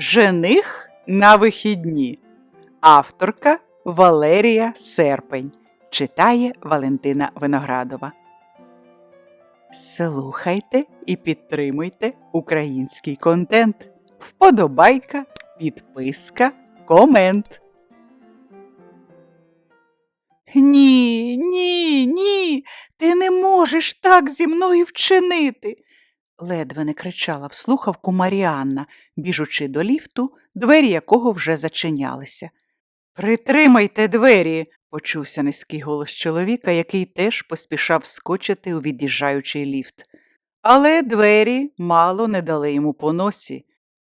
Жених на вихідні. Авторка Валерія Серпень. Читає Валентина Виноградова. Слухайте і підтримуйте український контент. Вподобайка, підписка, комент. Ні, ні, ні, ти не можеш так зі мною вчинити. Ледве не кричала в слухавку Маріанна, біжучи до ліфту, двері якого вже зачинялися. Притримайте двері, почувся низький голос чоловіка, який теж поспішав скочити у від'їжджаючий ліфт. Але двері мало не дали йому по носі.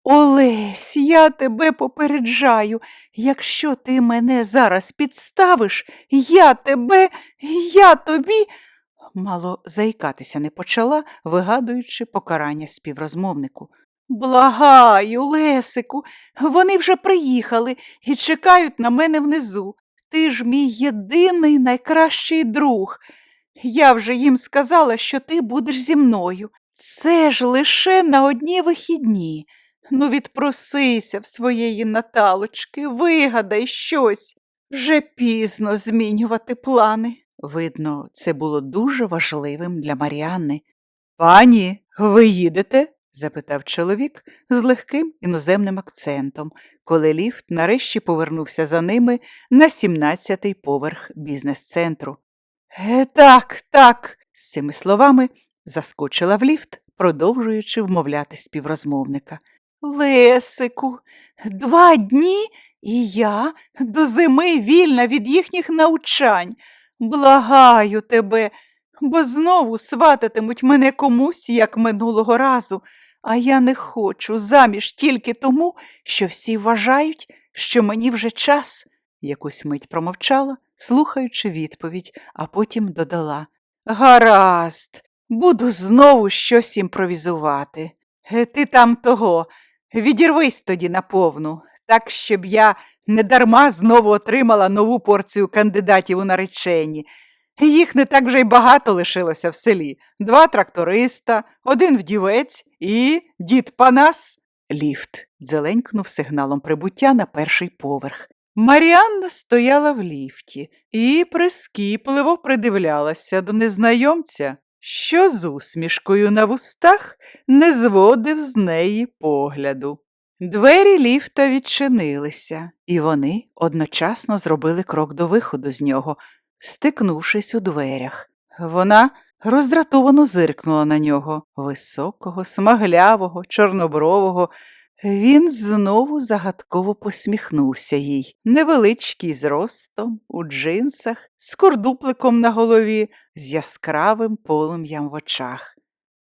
Олесь, я тебе попереджаю. Якщо ти мене зараз підставиш, я тебе, я тобі. Мало заїкатися не почала, вигадуючи покарання співрозмовнику. Благаю, Лесику, вони вже приїхали і чекають на мене внизу. Ти ж мій єдиний найкращий друг. Я вже їм сказала, що ти будеш зі мною. Це ж лише на одні вихідні. Ну, відпросися в своєї Наталочки, вигадай щось. Вже пізно змінювати плани. Видно, це було дуже важливим для Маріанни. Пані, ви їдете? запитав чоловік з легким іноземним акцентом, коли ліфт нарешті повернувся за ними на 17-й поверх бізнес-центру. Е, так, так, з цими словами заскочила в ліфт, продовжуючи вмовляти співрозмовника. Лесику, два дні і я до зими вільна від їхніх навчань. Благаю тебе, бо знову свататимуть мене комусь, як минулого разу, а я не хочу заміж тільки тому, що всі вважають, що мені вже час. Якусь мить промовчала, слухаючи відповідь, а потім додала Гаразд, буду знову щось імпровізувати. Е, Ти там того, відірвись тоді наповну, так, щоб я недарма знову отримала нову порцію кандидатів у наречені. Їх не так вже й багато лишилося в селі. Два тракториста, один вдівець і дід Панас. Ліфт дзеленькнув сигналом прибуття на перший поверх. Маріанна стояла в ліфті і прискіпливо придивлялася до незнайомця, що з усмішкою на вустах не зводив з неї погляду. Двері ліфта відчинилися, і вони одночасно зробили крок до виходу з нього, стикнувшись у дверях. Вона роздратовано зиркнула на нього високого, смаглявого, чорнобрового. Він знову загадково посміхнувся їй, невеличкий зростом, у джинсах, з кордупликом на голові, з яскравим полум'ям в очах.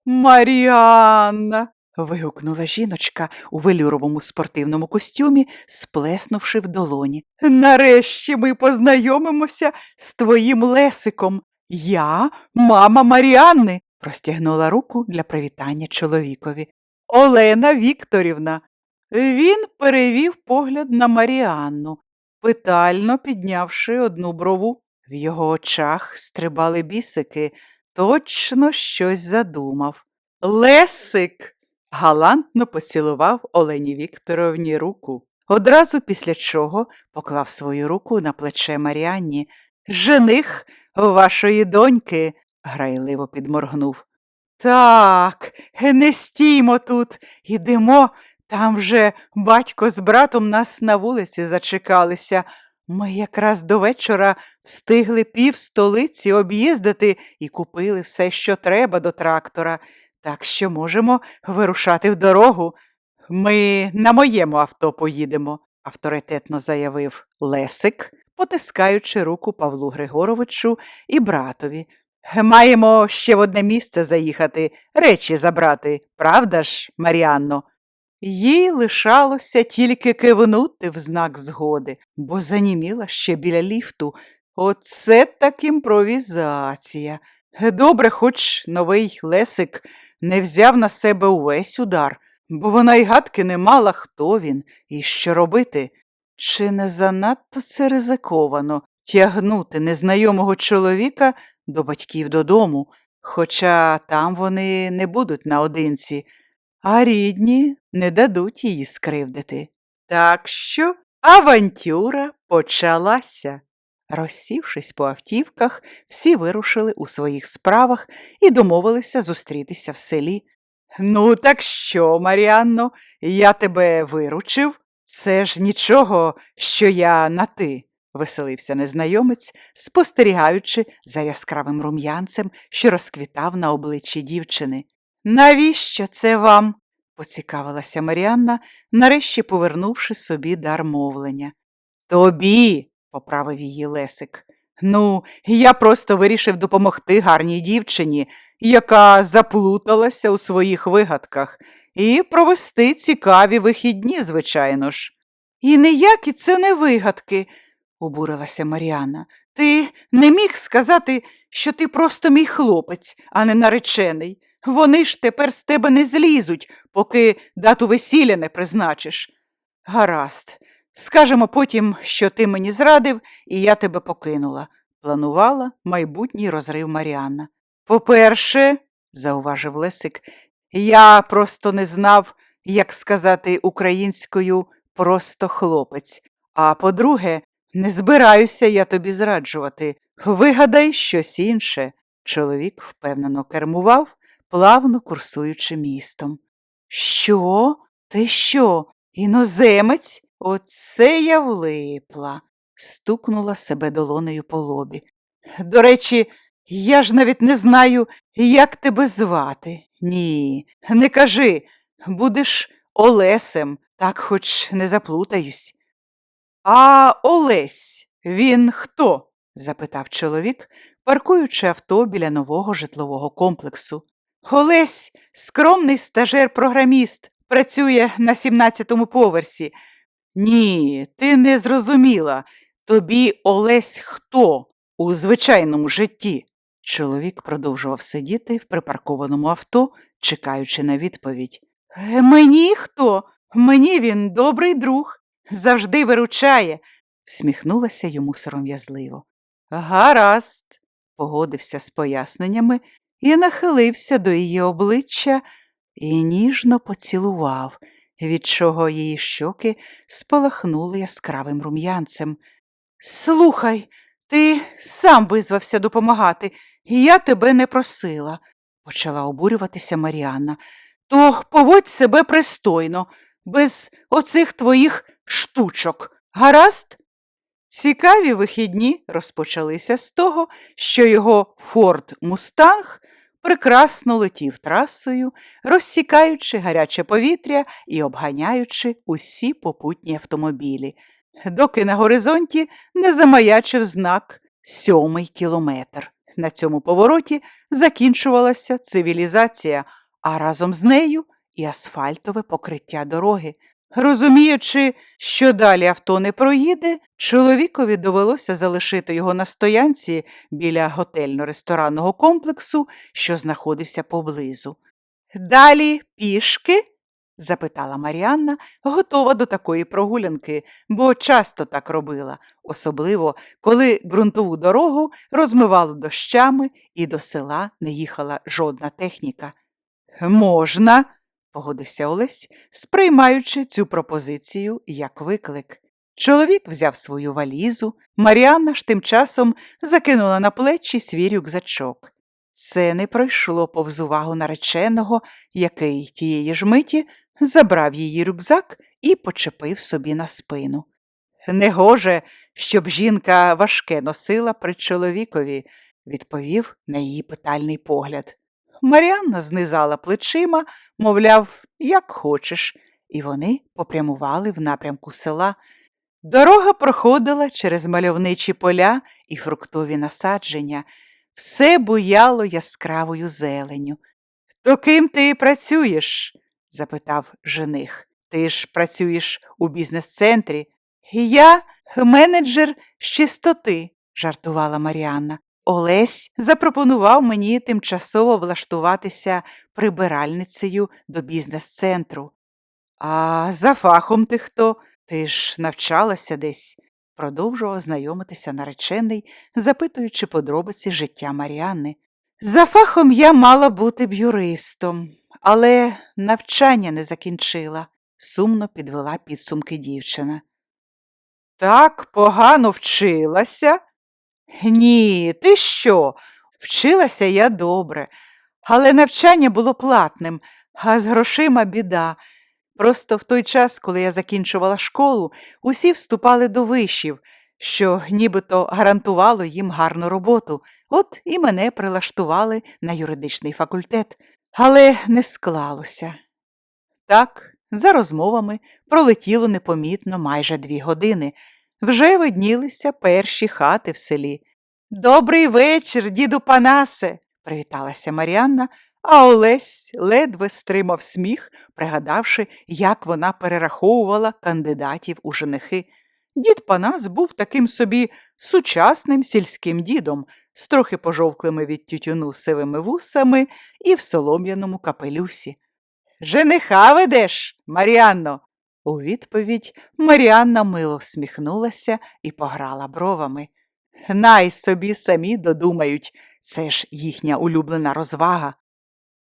Маріанна. Вигукнула жіночка у велюровому спортивному костюмі, сплеснувши в долоні. Нарешті ми познайомимося з твоїм Лесиком. Я мама Маріанни, простягнула руку для привітання чоловікові. Олена Вікторівна. Він перевів погляд на Маріанну, питально піднявши одну брову. В його очах стрибали бісики, точно щось задумав. Лесик. Галантно поцілував Олені Вікторовні руку. Одразу після чого поклав свою руку на плече Маріанні. Жених вашої доньки, грайливо підморгнув. Так, не стіймо тут, ідемо. Там вже батько з братом нас на вулиці зачекалися. Ми якраз до вечора встигли пів столиці об'їздити і купили все, що треба до трактора, так що можемо вирушати в дорогу. Ми на моєму авто поїдемо, авторитетно заявив Лесик, потискаючи руку Павлу Григоровичу і братові. Маємо ще в одне місце заїхати, речі забрати, правда ж, Маріанно? Їй лишалося тільки кивнути в знак згоди, бо заніміла ще біля ліфту. Оце так імпровізація. Добре, хоч новий Лесик не взяв на себе увесь удар, бо вона й гадки не мала, хто він і що робити. Чи не занадто це ризиковано тягнути незнайомого чоловіка до батьків додому, хоча там вони не будуть наодинці. а рідні не дадуть її скривдити. Так що авантюра почалася. Розсівшись по автівках, всі вирушили у своїх справах і домовилися зустрітися в селі. Ну, так що, Маріанно, я тебе виручив? Це ж нічого, що я на ти, веселився незнайомець, спостерігаючи за яскравим рум'янцем, що розквітав на обличчі дівчини. Навіщо це вам? поцікавилася Маріанна, нарешті повернувши собі дар мовлення. Тобі, поправив її Лесик. Ну, я просто вирішив допомогти гарній дівчині, яка заплуталася у своїх вигадках, і провести цікаві вихідні, звичайно ж. І ніякі це не вигадки, обурилася Маріанна. Ти не міг сказати, що ти просто мій хлопець, а не наречений. Вони ж тепер з тебе не злізуть, поки дату весілля не призначиш. Гаразд, скажемо потім, що ти мені зрадив, і я тебе покинула, планувала майбутній розрив Маріанна. По-перше, зауважив Лесик, я просто не знав, як сказати українською просто хлопець. А по-друге, не збираюся я тобі зраджувати. Вигадай щось інше. Чоловік впевнено кермував, плавно курсуючи містом. Що? Ти що? Іноземець? Оце я влипла, стукнула себе долонею по лобі. До речі, я ж навіть не знаю, як тебе звати. Ні, не кажи, будеш Олесем, так хоч не заплутаюсь. А Олесь, він хто? запитав чоловік, паркуючи авто біля нового житлового комплексу. Олесь, скромний стажер-програміст, працює на 17-му поверсі. Ні, ти не зрозуміла. Тобі Олесь хто у звичайному житті? Чоловік продовжував сидіти в припаркованому авто, чекаючи на відповідь. «Е, Мені хто? Мені він добрий друг, завжди виручає, всміхнулася йому сором'язливо. Гаразд, погодився з поясненнями і нахилився до її обличчя і ніжно поцілував, від чого її щоки спалахнули яскравим рум'янцем. Слухай, ти сам визвався допомагати, і я тебе не просила, почала обурюватися Маріанна. То поводь себе пристойно, без оцих твоїх штучок. Гаразд? Цікаві вихідні розпочалися з того, що його Форд Мустанг прекрасно летів трасою, розсікаючи гаряче повітря і обганяючи усі попутні автомобілі, доки на горизонті не замаячив знак сьомий кілометр. На цьому повороті закінчувалася цивілізація, а разом з нею і асфальтове покриття дороги. Розуміючи, що далі авто не проїде, чоловікові довелося залишити його на стоянці біля готельно-ресторанного комплексу, що знаходився поблизу. Далі пішки? запитала Маріанна, готова до такої прогулянки, бо часто так робила, особливо коли ґрунтову дорогу розмивало дощами і до села не їхала жодна техніка. Можна, погодився Олесь, сприймаючи цю пропозицію як виклик. Чоловік взяв свою валізу, Маріанна ж тим часом закинула на плечі свій рюкзачок. Це не пройшло повз увагу нареченого, який тієї ж миті забрав її рюкзак і почепив собі на спину. Негоже, щоб жінка важке носила при чоловікові, відповів на її питальний погляд. Маріанна знизала плечима, мовляв, як хочеш, і вони попрямували в напрямку села. Дорога проходила через мальовничі поля і фруктові насадження, все буяло яскравою зеленю. То ким ти працюєш? запитав жених. Ти ж працюєш у бізнес-центрі. Я менеджер з чистоти, жартувала Маріанна. Олесь запропонував мені тимчасово влаштуватися прибиральницею до бізнес-центру. А за фахом ти хто? Ти ж навчалася десь, продовжував знайомитися наречений, запитуючи подробиці життя Маріанни. За фахом я мала бути б юристом, але навчання не закінчила, сумно підвела підсумки дівчина. Так погано вчилася? Ні, ти що? Вчилася я добре, але навчання було платним, а з грошима біда. Просто в той час, коли я закінчувала школу, усі вступали до вишів, що нібито гарантувало їм гарну роботу. От і мене прилаштували на юридичний факультет, але не склалося. Так, за розмовами пролетіло непомітно майже дві години. Вже виднілися перші хати в селі. Добрий вечір, діду Панасе, привіталася Маріанна, а Олесь ледве стримав сміх, пригадавши, як вона перераховувала кандидатів у женихи. Дід Панас був таким собі сучасним сільським дідом, з трохи пожовклими від тютюну сивими вусами і в солом'яному капелюсі. Жениха ведеш, Маріанно. У відповідь Маріанна мило всміхнулася і пограла бровами. Най собі самі додумають, це ж їхня улюблена розвага.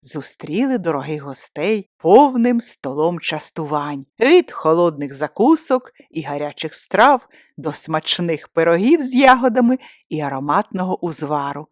Зустріли дорогих гостей повним столом частувань, від холодних закусок і гарячих страв до смачних пирогів з ягодами і ароматного узвару.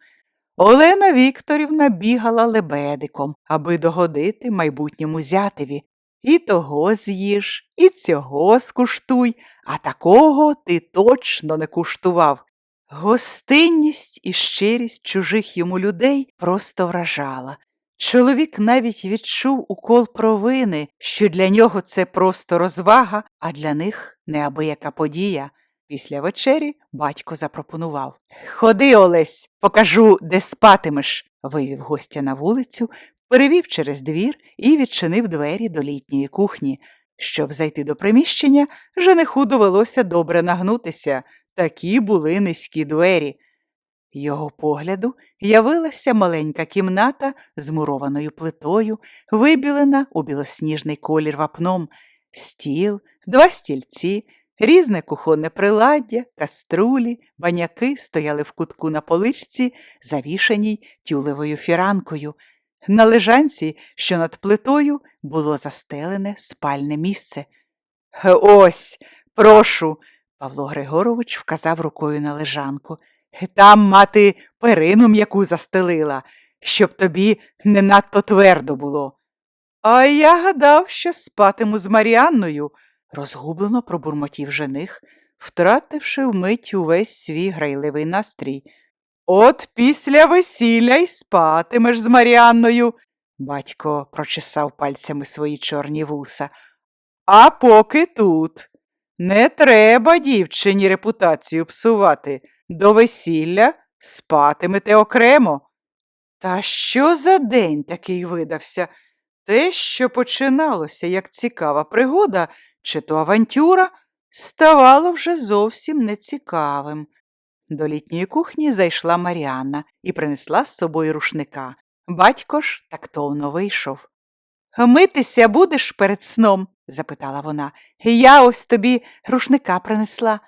Олена Вікторівна бігала лебедиком, аби догодити майбутньому зятеві. І того з'їж, і цього скуштуй, а такого ти точно не куштував. Гостинність і щирість чужих йому людей просто вражала. Чоловік навіть відчув укол провини, що для нього це просто розвага, а для них неабияка подія. Після вечері батько запропонував Ходи, Олесь, покажу, де спатимеш, вивів гостя на вулицю, перевів через двір і відчинив двері до літньої кухні. Щоб зайти до приміщення, жениху довелося добре нагнутися. Такі були низькі двері. Його погляду явилася маленька кімната з мурованою плитою, вибілена у білосніжний колір вапном, стіл, два стільці, різне кухонне приладдя, каструлі, баняки стояли в кутку на поличці, завішаній тюлевою фіранкою. На лежанці, що над плитою, було застелене спальне місце. Ось, прошу, Павло Григорович вказав рукою на лежанку. Там мати перину м'яку застелила, щоб тобі не надто твердо було. А я гадав, що спатиму з Маріанною, розгублено пробурмотів жених, втративши вмить увесь свій грайливий настрій. От після весілля й спатимеш з Маріанною, батько прочесав пальцями свої чорні вуса. А поки тут. Не треба дівчині репутацію псувати. До весілля спатимете окремо. Та що за день такий видався? Те, що починалося як цікава пригода, чи то авантюра, ставало вже зовсім нецікавим. До літньої кухні зайшла Маріанна і принесла з собою рушника. Батько ж тактовно вийшов. Митися будеш перед сном? запитала вона. Я ось тобі рушника принесла.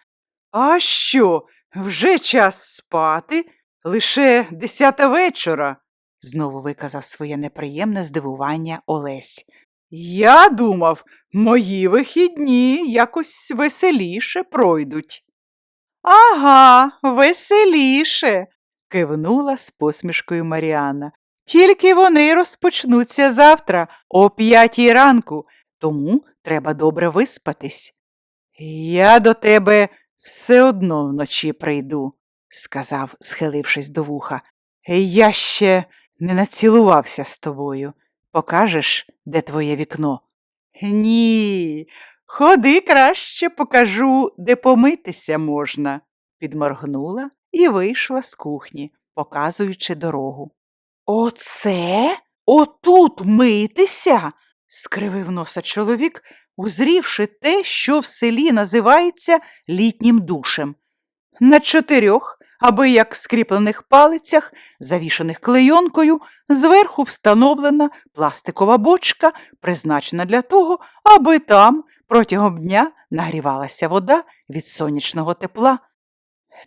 А що? Вже час спати? Лише десята вечора, знову виказав своє неприємне здивування Олесь. Я думав, мої вихідні якось веселіше пройдуть. Ага, веселіше, кивнула з посмішкою Маріанна. Тільки вони розпочнуться завтра о п'ятій ранку, тому треба добре виспатись. Я до тебе все одно вночі прийду, сказав, схилившись до вуха. Я ще не націлувався з тобою. Покажеш, де твоє вікно? Ні, ходи краще покажу, де помитися можна, підморгнула і вийшла з кухні, показуючи дорогу. Оце? Отут митися? скривив носа чоловік, узрівши те, що в селі називається літнім душем. На чотирьох, аби як скріплених палицях, завішаних клейонкою, зверху встановлена пластикова бочка, призначена для того, аби там протягом дня нагрівалася вода від сонячного тепла.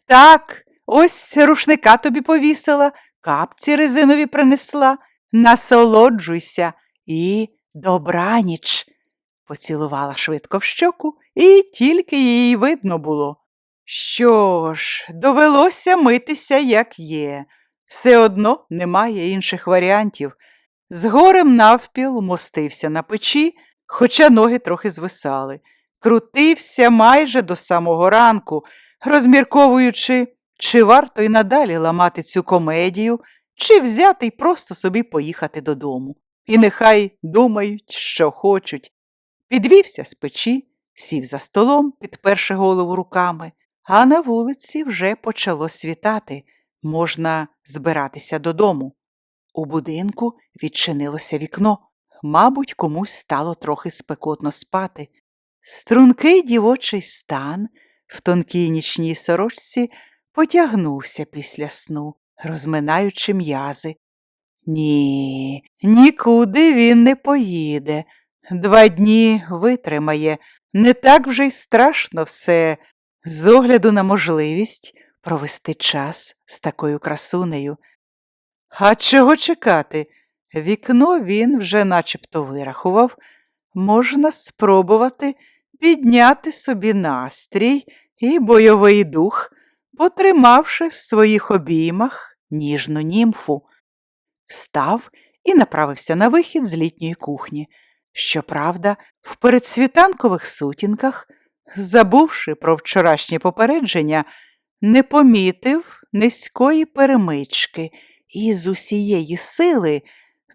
Так, ось рушника тобі повісила, капці резинові принесла. Насолоджуйся, і добраніч. Поцілувала швидко в щоку, і тільки їй видно було. Що ж, довелося митися, як є. Все одно немає інших варіантів. З горем навпіл мостився на печі, хоча ноги трохи звисали. Крутився майже до самого ранку, розмірковуючи, чи варто й надалі ламати цю комедію, чи взяти й просто собі поїхати додому. І нехай думають, що хочуть. Підвівся з печі, сів за столом, підперши голову руками, а на вулиці вже почало світати. Можна збиратися додому. У будинку відчинилося вікно. Мабуть, комусь стало трохи спекотно спати. Стрункий дівочий стан в тонкій нічній сорочці потягнувся після сну, розминаючи м'язи. Ні, нікуди він не поїде. Два дні витримає. Не так вже й страшно все, з огляду на можливість провести час з такою красунею. А чого чекати? Вікно він вже начебто вирахував. Можна спробувати підняти собі настрій і бойовий дух, потримавши в своїх обіймах ніжну німфу. Встав і направився на вихід з літньої кухні. Щоправда, в передсвітанкових сутінках, забувши про вчорашнє попередження, не помітив низької перемички і з усієї сили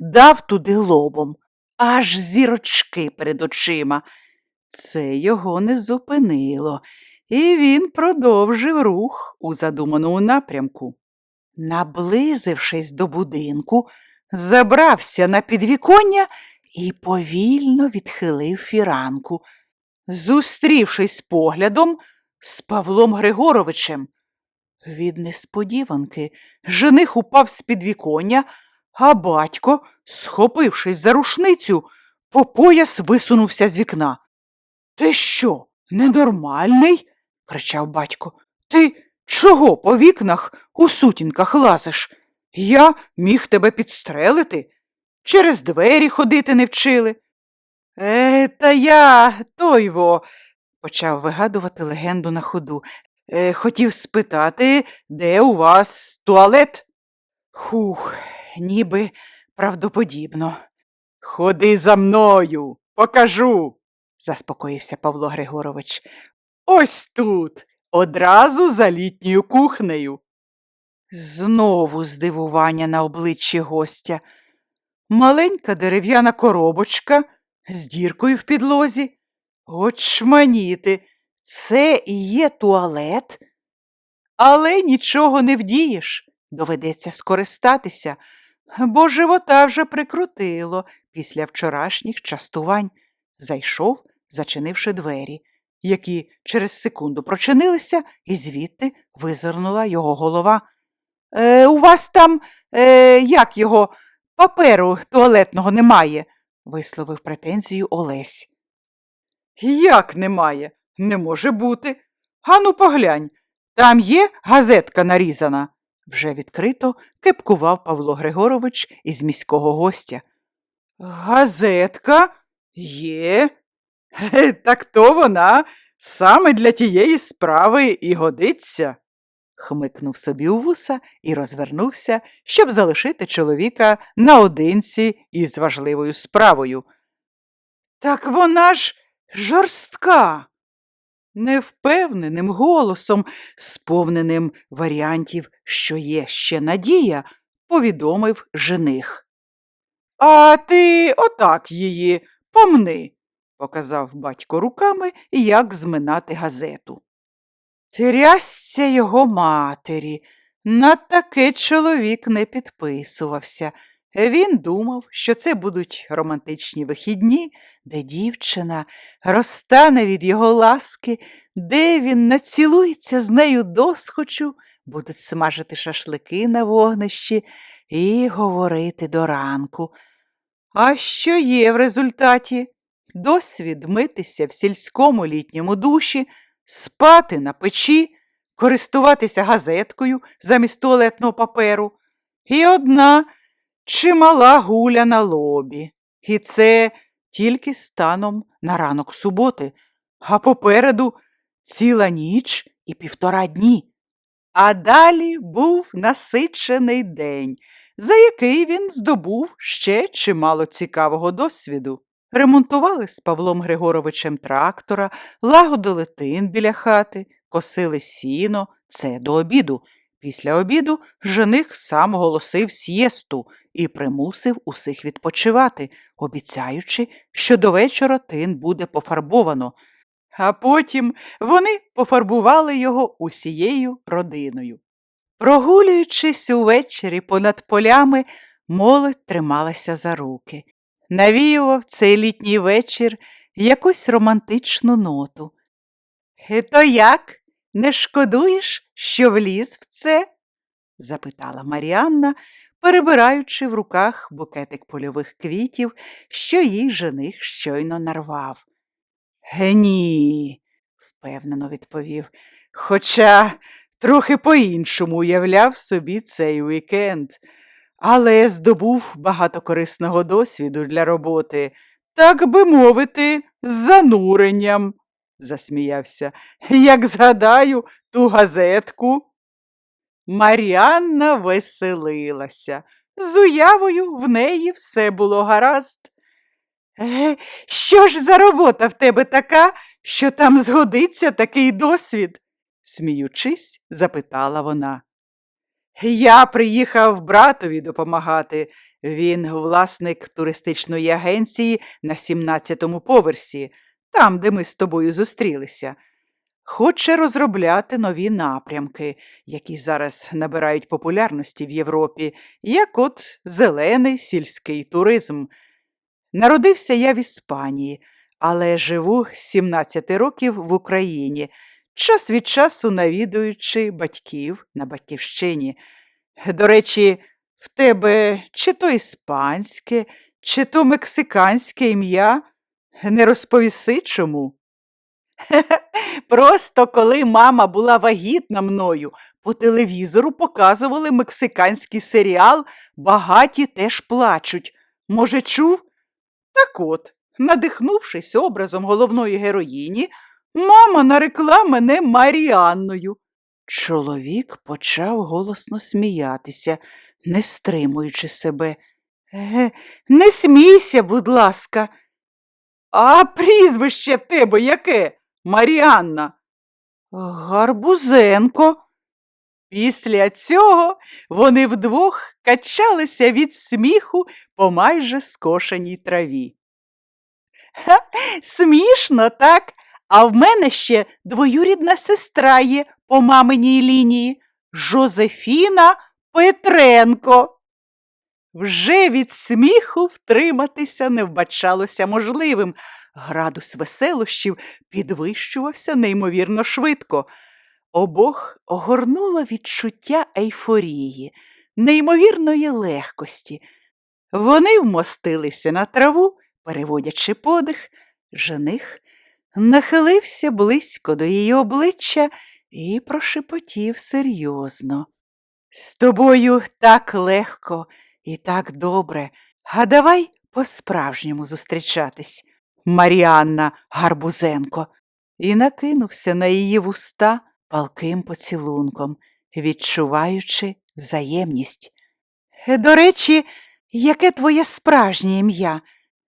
дав туди лобом, аж зірочки перед очима. Це його не зупинило, і він продовжив рух у задуманому напрямку. Наблизившись до будинку, забрався на підвіконня і повільно відхилив фіранку, зустрівшись поглядом з Павлом Григоровичем. Від несподіванки жених упав з підвіконня, а батько, схопившись за рушницю, по пояс висунувся з вікна. Ти що, ненормальний? кричав батько. Ти чого по вікнах у сутінках лазиш? Я міг тебе підстрелити, через двері ходити не вчили. Е, та я той во, почав вигадувати легенду на ходу. Е, хотів спитати, де у вас туалет? Хух, ніби правдоподібно. Ходи за мною, покажу, заспокоївся Павло Григорович. Ось тут, одразу за літньою кухнею. Знову здивування на обличчі гостя. Маленька дерев'яна коробочка з діркою в підлозі. Очманіти, це і є туалет? Але нічого не вдієш, доведеться скористатися, бо живота вже прикрутило після вчорашніх частувань. Зайшов, зачинивши двері, які через секунду прочинилися, і звідти визирнула його голова. Е, у вас там, е, як його, паперу туалетного немає, висловив претензію Олесь. Як немає? Не може бути. Ану, поглянь, там є газетка нарізана. Вже відкрито кепкував Павло Григорович із міського гостя. Газетка є. Так то вона саме для тієї справи і годиться. Хмикнув собі у вуса і розвернувся, щоб залишити чоловіка наодинці із важливою справою. Так вона ж жорстка. Невпевненим голосом, сповненим варіантів, що є ще надія, повідомив жених. А ти отак її помни, показав батько руками, як зминати газету. Трясця його матері. На таке чоловік не підписувався. Він думав, що це будуть романтичні вихідні, де дівчина розтане від його ласки, де він націлується з нею досхочу, будуть смажити шашлики на вогнищі і говорити до ранку. А що є в результаті? Досвід митися в сільському літньому душі, спати на печі, користуватися газеткою замість туалетного паперу і одна чимала гуля на лобі. І це тільки станом на ранок суботи, а попереду ціла ніч і півтора дні. А далі був насичений день, за який він здобув ще чимало цікавого досвіду. Ремонтували з Павлом Григоровичем трактора, лагодили тин біля хати, косили сіно, це до обіду. Після обіду жених сам оголосив сієсту і примусив усіх відпочивати, обіцяючи, що до вечора тин буде пофарбовано. А потім вони пофарбували його усією родиною. Прогулюючись увечері понад полями, молодь трималася за руки. Навіював цей літній вечір якусь романтичну ноту. «Е, То як? Не шкодуєш, що вліз в це? запитала Маріанна, перебираючи в руках букетик польових квітів, що їй жених щойно нарвав. «Е, Ні, впевнено відповів, хоча трохи по-іншому уявляв собі цей вікенд, але здобув багато корисного досвіду для роботи, так би мовити, з зануренням, засміявся, як згадаю ту газетку. Маріанна веселилася. З уявою в неї все було гаразд. Е, що ж за робота в тебе така, що там згодиться такий досвід? сміючись, запитала вона. Я приїхав братові допомагати. Він власник туристичної агенції на 17-му поверсі, там, де ми з тобою зустрілися. Хоче розробляти нові напрямки, які зараз набирають популярності в Європі, як от зелений сільський туризм. Народився я в Іспанії, але живу 17 років в Україні, час від часу навідуючи батьків на батьківщині. До речі, в тебе чи то іспанське, чи то мексиканське ім'я не розповіси чому. Просто коли мама була вагітна мною, по телевізору показували мексиканський серіал Багаті теж плачуть. Може, чув? Так от, надихнувшись образом головної героїні, мама нарекла мене Маріанною. Чоловік почав голосно сміятися, не стримуючи себе. Е, не смійся, будь ласка. А прізвище в тебе яке? Маріанна? Гарбузенко. Після цього вони вдвох качалися від сміху по майже скошеній траві. Ха, смішно, так? А в мене ще двоюрідна сестра є по маминій лінії Жозефіна Петренко. Вже від сміху втриматися не вбачалося можливим. Градус веселощів підвищувався неймовірно швидко. Обох огорнуло відчуття ейфорії, неймовірної легкості. Вони вмостилися на траву, переводячи подих, жених нахилився близько до її обличчя і прошепотів серйозно. З тобою так легко і так добре, а давай по-справжньому зустрічатись, Маріанна Гарбузенко, і накинувся на її вуста палким поцілунком, відчуваючи взаємність. «Е, До речі, яке твоє справжнє ім'я?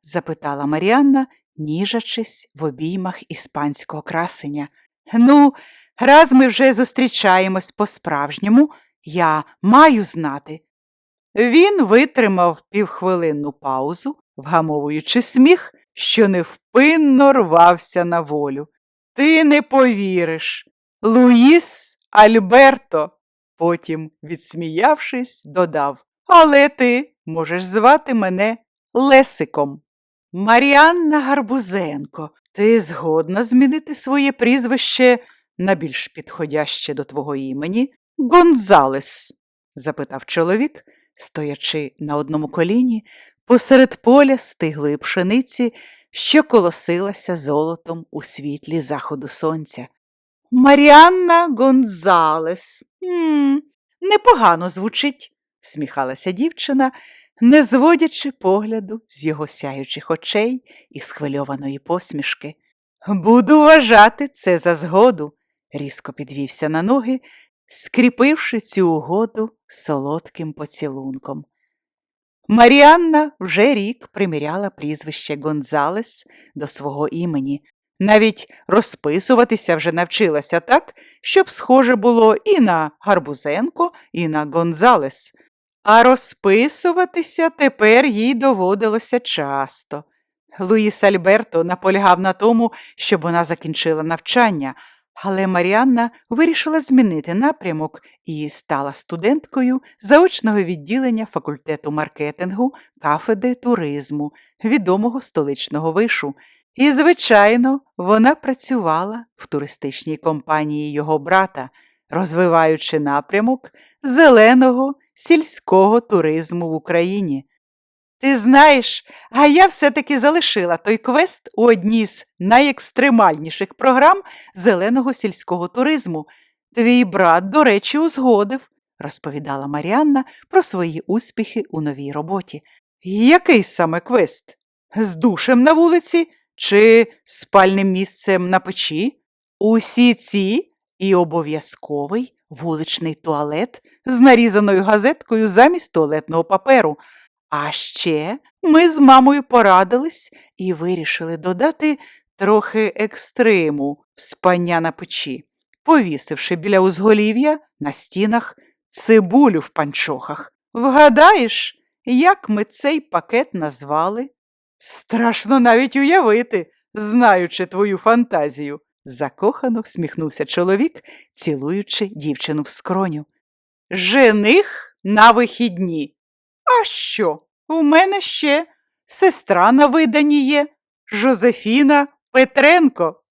запитала Маріанна, ніжачись в обіймах іспанського красеня. Ну, раз ми вже зустрічаємось по-справжньому, я маю знати. Він витримав півхвилинну паузу, вгамовуючи сміх, що невпинно рвався на волю. Ти не повіриш. Луїс Альберто, потім, відсміявшись, додав. Але ти можеш звати мене Лесиком. Маріанна Гарбузенко, ти згодна змінити своє прізвище на більш підходяще до твого імені Гонзалес? запитав чоловік, стоячи на одному коліні посеред поля стиглої пшениці, що колосилася золотом у світлі заходу сонця. Маріанна Гонзалес. М, непогано звучить, сміхалася дівчина, не зводячи погляду з його сяючих очей і схвильованої посмішки. Буду вважати це за згоду, різко підвівся на ноги, скріпивши цю угоду солодким поцілунком. Маріанна вже рік приміряла прізвище Гонзалес до свого імені, навіть розписуватися вже навчилася так, щоб схоже було і на Гарбузенко, і на Гонзалес. А розписуватися тепер їй доводилося часто. Луїс Альберто наполягав на тому, щоб вона закінчила навчання, але Маріанна вирішила змінити напрямок і стала студенткою заочного відділення факультету маркетингу кафедри туризму, відомого столичного вишу. І, звичайно, вона працювала в туристичній компанії його брата, розвиваючи напрямок зеленого сільського туризму в Україні. Ти знаєш, а я все-таки залишила той квест у одній з найекстремальніших програм зеленого сільського туризму. Твій брат, до речі, узгодив, розповідала Маріанна про свої успіхи у новій роботі. Який саме квест? З душем на вулиці чи спальним місцем на печі? Усі ці і обов'язковий вуличний туалет з нарізаною газеткою замість туалетного паперу. А ще ми з мамою порадились і вирішили додати трохи екстриму в спання на печі, повісивши біля узголів'я на стінах цибулю в панчохах. Вгадаєш, як ми цей пакет назвали? Страшно навіть уявити, знаючи твою фантазію, закохано всміхнувся чоловік, цілуючи дівчину в скроню. Жених на вихідні. А що? У мене ще сестра на виданні є Жозефіна Петренко.